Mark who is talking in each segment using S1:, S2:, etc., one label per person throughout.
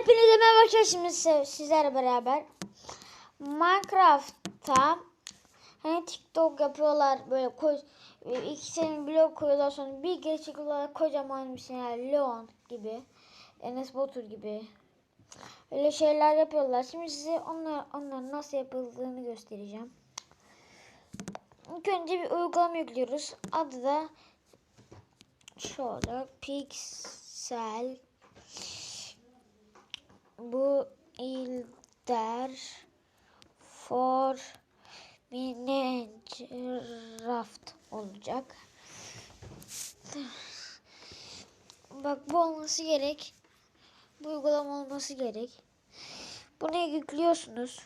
S1: Hepinize merhaba arkadaşlar şimdi sizlerle beraber Minecraft'ta hani TikTok yapıyorlar böyle e, iki senin blok koyuyorlar sonra bir geri çekiyorlar kocaman bir şey Leon gibi Enes Batur gibi öyle şeyler yapıyorlar. Şimdi size onlar, onların nasıl yapıldığını göstereceğim. İlk önce bir uygulama yüklüyoruz. Adı da şöyle Pixel bu ilder for Minecraft olacak. Bak bu olması gerek. Bu uygulama olması gerek. Bunu yüklüyorsunuz.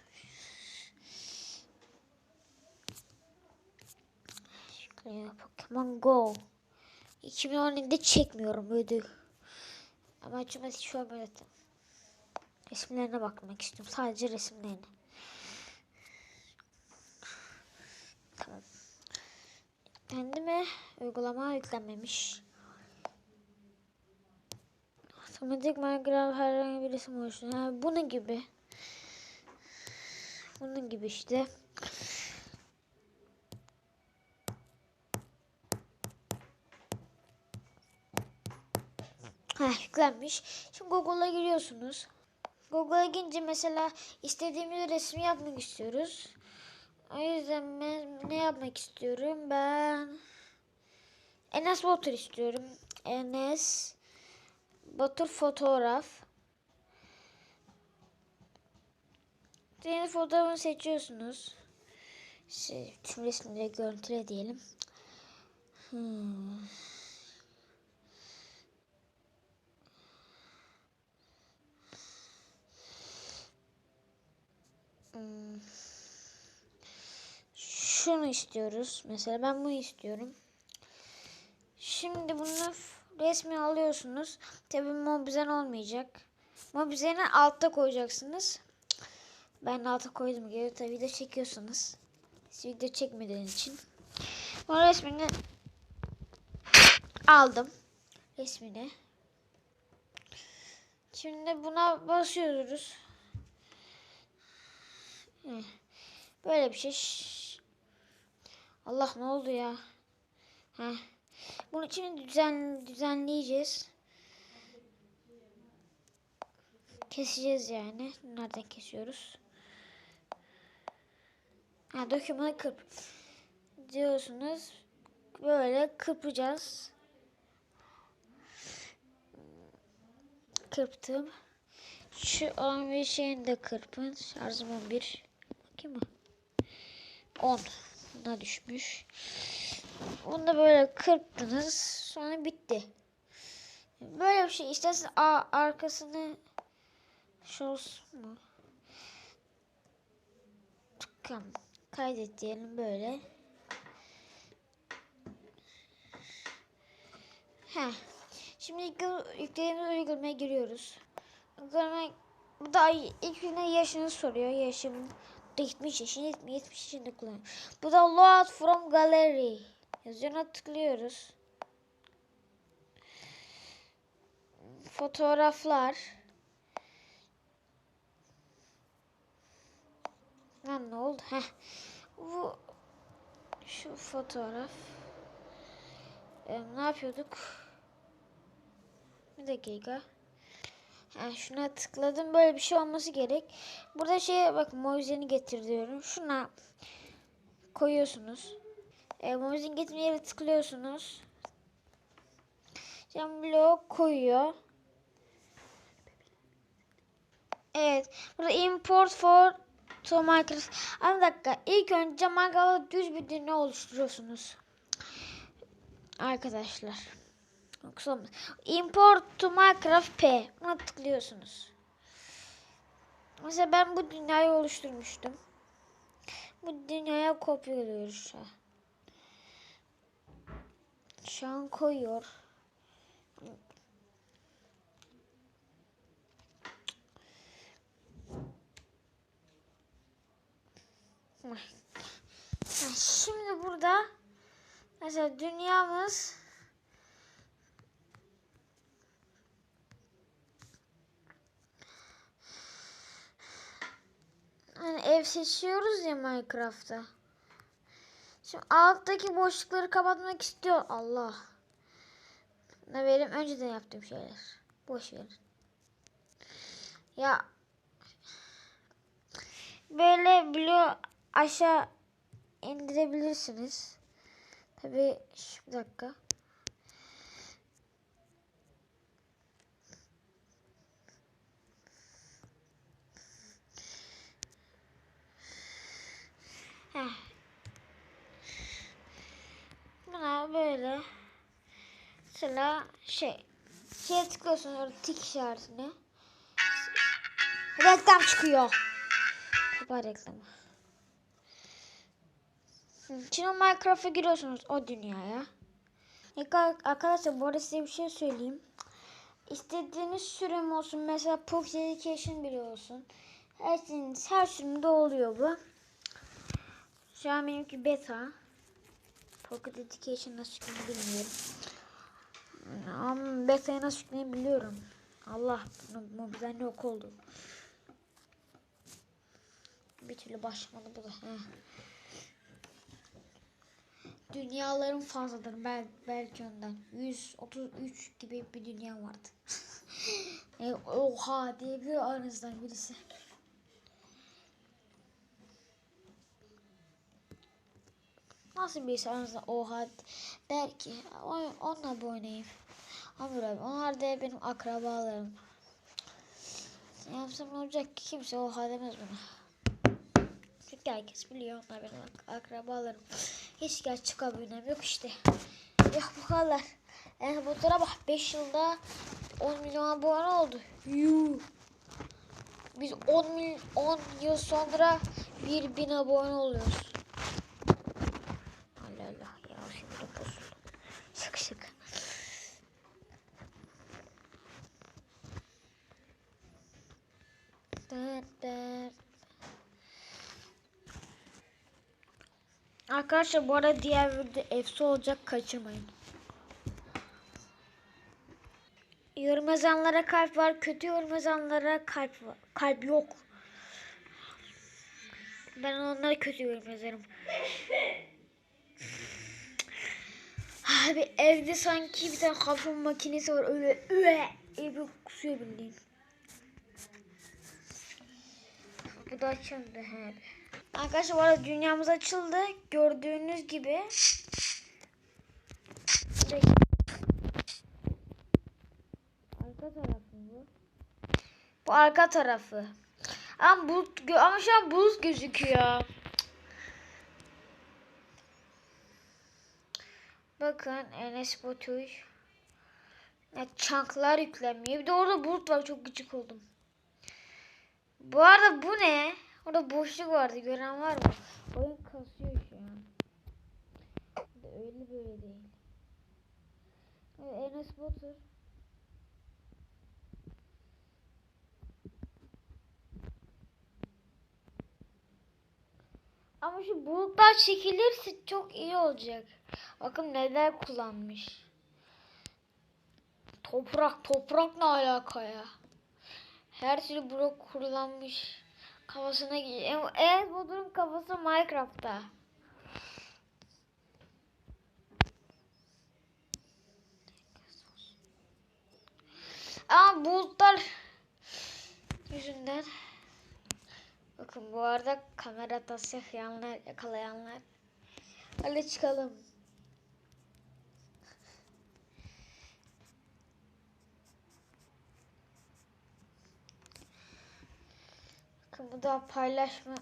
S1: Yüklüyor Pokemon Go. 2017'de çekmiyorum ödü. Ama açılması şu an. Resimlerine bakmak istiyorum. Sadece resimlerine. Tamam. Yüklendi mi? Uygulama yüklenmemiş. Otomatik Minecraft herhangi bir resim oluşturuyor. Ha, bunun gibi. Bunun gibi işte. Heh, yüklenmiş. Şimdi Google'a giriyorsunuz. Google'a girince mesela istediğimiz resmi yapmak istiyoruz. O yüzden ben ne yapmak istiyorum? Ben Enes Batur istiyorum. Enes Batur fotoğraf. Yeni fotoğrafını seçiyorsunuz. Şey, tüm resimleri görüntüle diyelim. Hmm. Şunu istiyoruz. Mesela ben bunu istiyorum. Şimdi bunu resmi alıyorsunuz. Tabi mobizen olmayacak. Mobizeni altta koyacaksınız. Ben alta koydum geri. Tabi de çekiyorsunuz. Siz video çekmediğiniz için. Bu resmini aldım. Resmini. Şimdi buna basıyoruz. Hı. Böyle bir şey. Allah ne oldu ya? Heh. Bunu şimdi düzen, düzenleyeceğiz. Keseceğiz yani. Nereden kesiyoruz? Ha, dokümanı kırp. Diyorsunuz. Böyle kırpacağız. Kırptım. Şu 11 şeyini de kırpın. Şarjım 11. Bakayım mı? 10. Buna düşmüş. Bunu da böyle kırptınız. Sonra bitti. Böyle bir şey. İstersen a arkasını şu olsun mu? Tamam. Kaydet diyelim böyle. Heh. Şimdi yükle- yüklediğimiz uygulamaya giriyoruz. Uygulama bu da ilk yaşını soruyor. Yaşım 70 yaşında 70 yaşında kullanıyor. Bu da load from gallery. Yazına tıklıyoruz. Fotoğraflar. Lan ne oldu? Heh. Bu şu fotoğraf. Ee, ne yapıyorduk? Bir dakika. Ha, şuna tıkladım. Böyle bir şey olması gerek. Burada şeye bak Moise'ni getir diyorum. Şuna koyuyorsunuz. E, Moise'ni getirme yere tıklıyorsunuz. Cam bloğu koyuyor. Evet. Burada import for to Minecraft. Ama dakika. İlk önce Minecraft'ta düz bir dünya oluşturuyorsunuz. Arkadaşlar. Yoksa. Import to Minecraft P. Buna tıklıyorsunuz. Mesela ben bu dünyayı oluşturmuştum. Bu dünyaya kopyalıyoruz şu an. Şu an koyuyor. Şimdi burada mesela dünyamız ev seçiyoruz ya Minecraft'ta. Şimdi alttaki boşlukları kapatmak istiyor. Allah. Ne benim önceden yaptığım şeyler. Boş verin. Ya böyle bloğu aşağı indirebilirsiniz. Tabii şu bir dakika. Heh. Buna böyle mesela şey şeye tıklıyorsunuz orada tik işaretine. Reklam çıkıyor. Kapat reklamı. Şimdi Minecraft'a giriyorsunuz o dünyaya. Arkadaşlar bu arada size bir şey söyleyeyim. İstediğiniz sürüm olsun. Mesela Puff Dedication bile olsun. Her, her sürümde oluyor bu. Şu an benimki beta. Pocket Education nasıl yükleyeyim bilmiyorum. Ama beta'ya nasıl yükleyeyim biliyorum. Allah mobilden yok oldu. Bir türlü başlamadı bu da. Heh. Dünyaların fazladır bel belki ondan. 133 gibi bir dünya vardı. e, oha diye bir aranızdan birisi. Nasıl birisi aranızda oha der ki "Oy- onunla bu oynayayım. Hamur abi onlar da benim akrabalarım. Yapsam ne olacak ki kimse oha demez bana. Çünkü herkes biliyor onlar benim ak- akrabalarım. Hiç gerçek abinem yok işte. Yok bu kadar. Yani bu tarafa bak 5 yılda 10 milyon abone oldu. Yuh. Biz 10 mil 10 yıl sonra 1000 abone oluyoruz. Allah Allah ya şimdi de bozuldu. Şaka şaka. Dert, dert. Arkadaşlar bu arada diğer video efsi olacak kaçırmayın. Yorum yazanlara kalp var, kötü yorum yazanlara kalp var. Kalp yok. Ben onlara kötü yorum yazarım. Abi evde sanki bir tane kapı makinesi var öyle üe bir kusuyor bildiğin. Bu da açıldı he. Arkadaşlar bu arada dünyamız açıldı. Gördüğünüz gibi. Arka tarafı bu. Bu arka tarafı. Ama bulut ama şu an bulut gözüküyor. Bakın Enes Batur. Ya çanklar yüklenmiyor. Bir de orada bulut var. Çok gıcık oldum. Bu arada bu ne? Orada boşluk vardı. Gören var mı? Oyun kasıyor şu an. Öyle böyle değil. Enes Batur. Ama şu bulutlar çekilirse çok iyi olacak. Bakın neler kullanmış. Toprak, toprak ne alaka ya? Her türlü blok kullanmış. Kafasına giyiyor. Evet bu durum kafası Minecraft'ta. Ama bulutlar yüzünden Bakın bu arada kamera tasarlayanlar, yakalayanlar. Hadi çıkalım. Bu da paylaşma.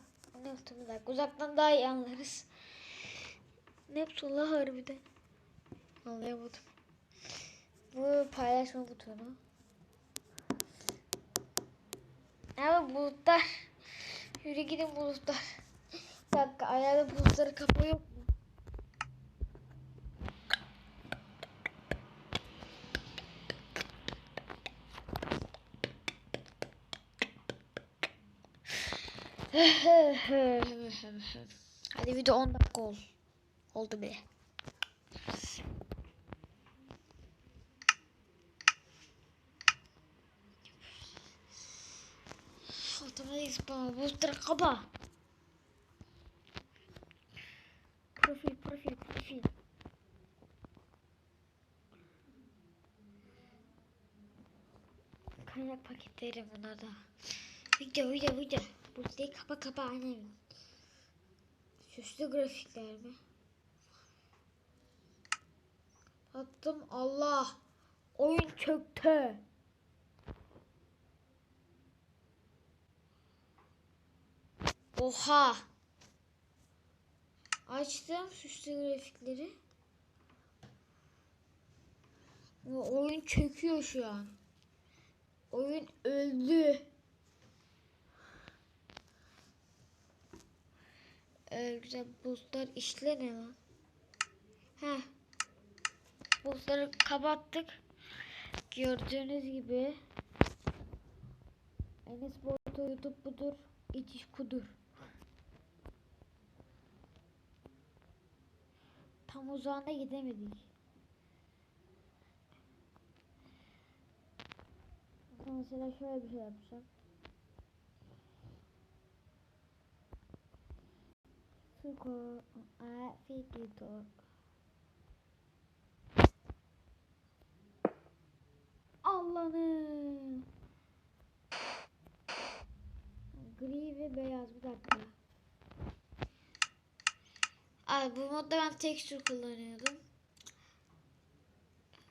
S1: Ne yaptım bir dakika. Uzaktan daha iyi anlarız. Ne yaptın la harbiden? Anlayamadım. Bu paylaşma butonu. Evet bulutlar. Yürü gidin bulutlar. Bir dakika ayağda bulutları kapı Hadi video 10 dakika ol. Oldu bile. Otomatik spam. Booster kaba. Profil profil profil. Kaynak paketleri bunlar da. Video video video. Bu değil kapa kapa annem. Süslü grafikler mi? Attım Allah. Oyun çöktü. Oha. Açtım süslü grafikleri. Oyun çöküyor şu an. Oyun öldü. Ee, güzel buzlar işle ne lan? Heh. Buzları kapattık. Gördüğünüz gibi. Enes Boyut'u YouTube budur. İtiş kudur. Tam uzağına gidemedik. Mesela şöyle bir şey yapacağım. Suko afigito. Allah'ım. Gri ve beyaz bir dakika. Ay bu modda ben tekstür kullanıyordum.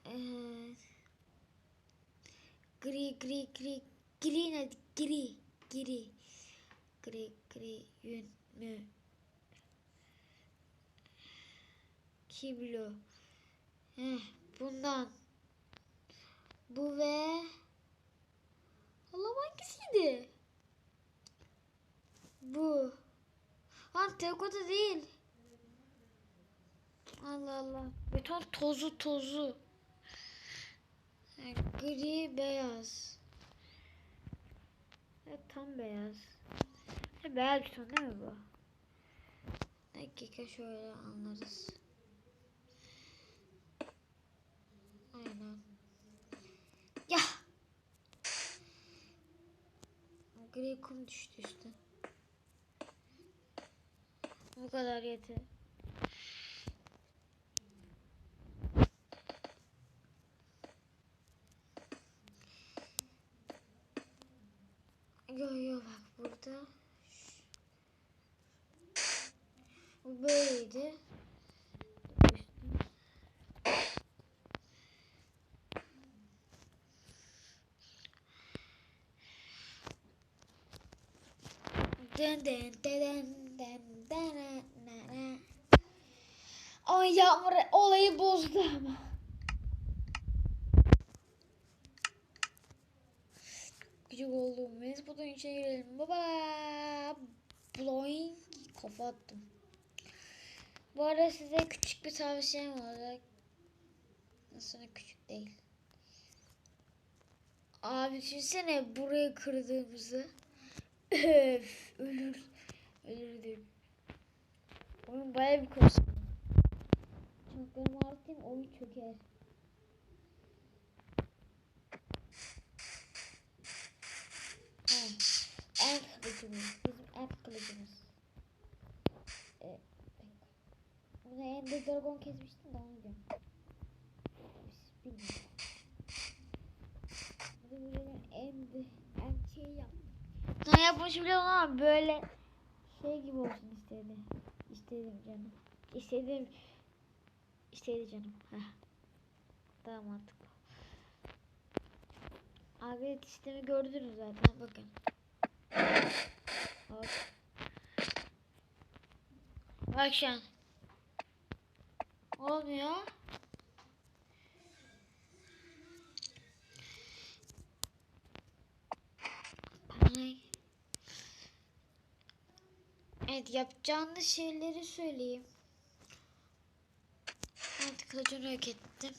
S1: Evet. Gri gri gri gri ne gri gri gri gri yünlü kiblo Heh, bundan bu ve Allah hangisiydi? Bu. Ha terkota değil. Allah Allah. Beton tozu tozu. Ha, Gri beyaz. Evet, tam beyaz. Ha, beyaz beton değil mi bu? Dakika şöyle anlarız. Aynen. Ya. Gri kum düştü işte. Bu kadar yeter. Ay yağmur olayı bozdu ama. Gıcık oldum. Mesut'un içine girelim. Baba. Bloing. Kafa attım. Bu arada size küçük bir tavsiyem olacak. Aslında küçük değil. Abi düşünsene burayı kırdığımızı. Öf, ölür. Ölürdüm. Oyun bayağı bir korsan. Çanaklarımı artırayım oyun çöker. Ha, en kılıcımız. Bizim en kılıcımız. Ee, bunu Ender Dragon kesmiştim de onu diyorum. Bilmiyorum. Bu da böyle en, en şey yaptım. Ne yapmış biliyorum ama böyle şey gibi olsun istedi. İstedim canım. İstedim. İstedi canım. Heh. Daha mantıklı. Abi sistemi gördünüz zaten bakın. Hop. Bak şu an. Olmuyor. Ay. Evet yapacağınız şeyleri söyleyeyim. Evet kılıcını yok ettim.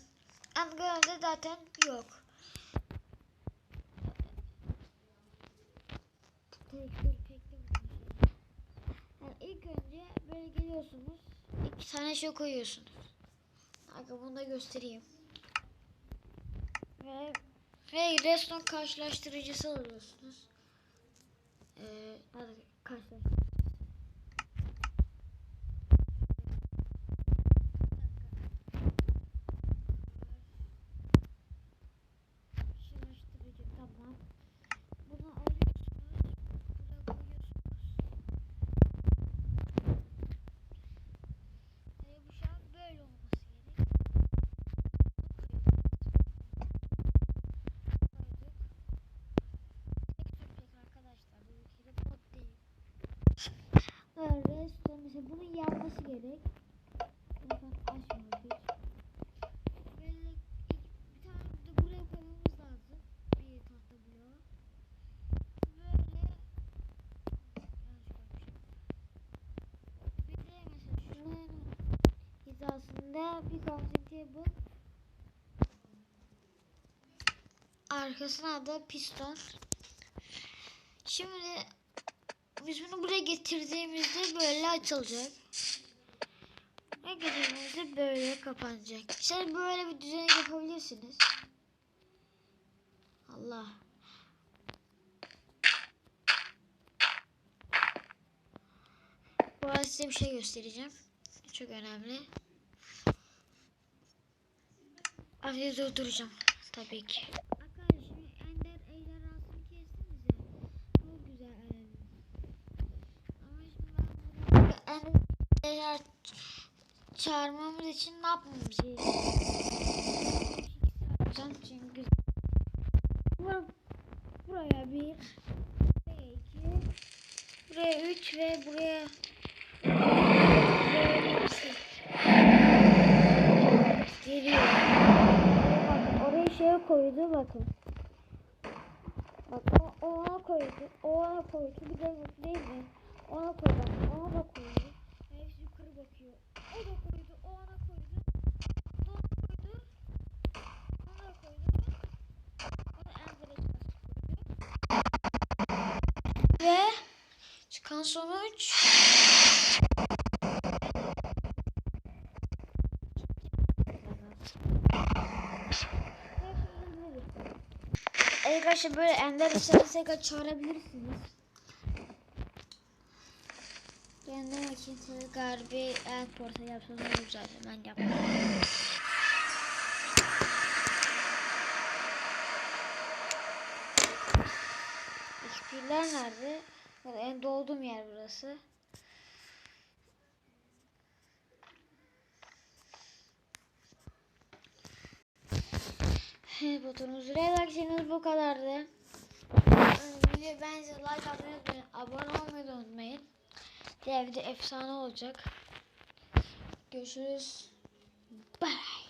S1: Ankara'da zaten yok. Yani ilk önce böyle geliyorsunuz. iki tane şey koyuyorsunuz. Bakın bunu da göstereyim. Ve ve redstone karşılaştırıcısı alıyorsunuz. Ee, hadi karşılaştır. Karşılaştırıcı Sonra mesela bunun yanması gerek. İlk- bir tane buraya koymamız lazım. Böyle mesela şunun hizasında bir crafting table arkasına da piston. Şimdi biz bunu buraya getirdiğimizde böyle açılacak. Ve getirdiğimizde böyle kapanacak. İşte böyle bir düzen yapabilirsiniz. Allah. Bu arada size bir şey göstereceğim. Çok önemli. Abi durduracağım. Tabii ki. Arkadaşlar Ender ejderhasını kestiniz ya. Çok güzel ayarladım. Ama şimdi ben bunu Ender ejderha çağırmamız için ne yapmamız gerekiyor? Çünkü Bur- buraya bir buraya iki buraya üç ve buraya. Geliyor. Bakın oraya şey koydu bakın. Bak o, ona koydu. O ona koydu. Bir de değil mi? Ona koydu. Çıkan sonuç Arkadaşlar böyle ender işlerse çağırabilirsiniz. Kendim için siz galiba el portal yapsanız olur zaten ben yapmam. İşbirler nerede? En doğduğum yer burası. Evet butonumuz relaxiniz bu kadardı. Video bence like atmayı unutmayın. Abone olmayı da unutmayın. Diğer video efsane olacak. Görüşürüz. Bye.